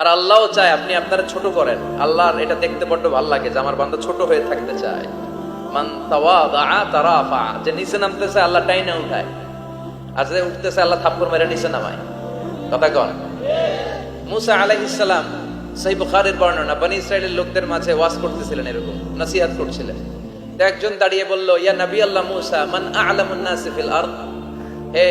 আর আল্লাহও চায় আপনি আপনারা ছোট করেন। আল্লাহর এটা দেখতে বড্ড ভালো লাগে যে আমার বান্দা ছোট হয়ে থাকতে চায়। মান তারাফা, যে নিচে নামতেছে আল্লাহ টাইনা উঠায়। আর যে উঠতেছে আল্লাহ থাপ্পড় মেরে নিচে নামায়। কথা কন। মুসা আলাইহিসসালাম সেই বুখারের বর্ণনা, বনি ইসরায়েলের লোকদের মাঝে ওয়াজ করতেছিলেন এরকম, নসিহাত করছিলেন। একজন দাঁড়িয়ে বলল, ইয়া নবী আল্লাহ মুসা, মান আ'লামুন নাস ফিল আরদ? হে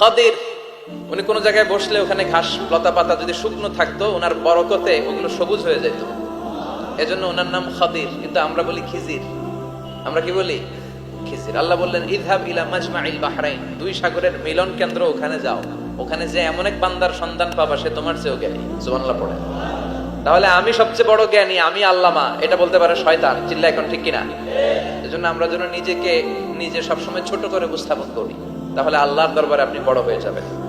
খদির, উনি কোনো জায়গায় বসলে ওখানে ঘাস লতা পাতা যদি শুকনো থাকতো, ওনার বরকতে ওগুলো সবুজ হয়ে যেত। এজন্য ওনার নাম খদির, কিন্তু আমরা বলি খিজির। আমরা কি বলি? খিজির। আল্লাহ বললেন ইদহাব ইলা মাজমাইল বাহরাইন, দুই সাগরের মিলন কেন্দ্র ওখানে যাও। ওখানে যে এমন এক বান্দার সন্ধান পাবা, সে তোমার চেয়েও জ্ঞানী। সুবহানাল্লাহ পড়ে। তাহলে আমি সবচেয়ে বড় জ্ঞানী, আমি আল্লামা, এটা বলতে পারে শয়তান। চিল্লা এখন ঠিক কিনা? এজন্য আমরা যেন নিজেকে নিজে সবসময় ছোট করে উপস্থাপন করি। তাহলে আল্লাহর দরবারে আপনি বড় হয়ে যাবেন।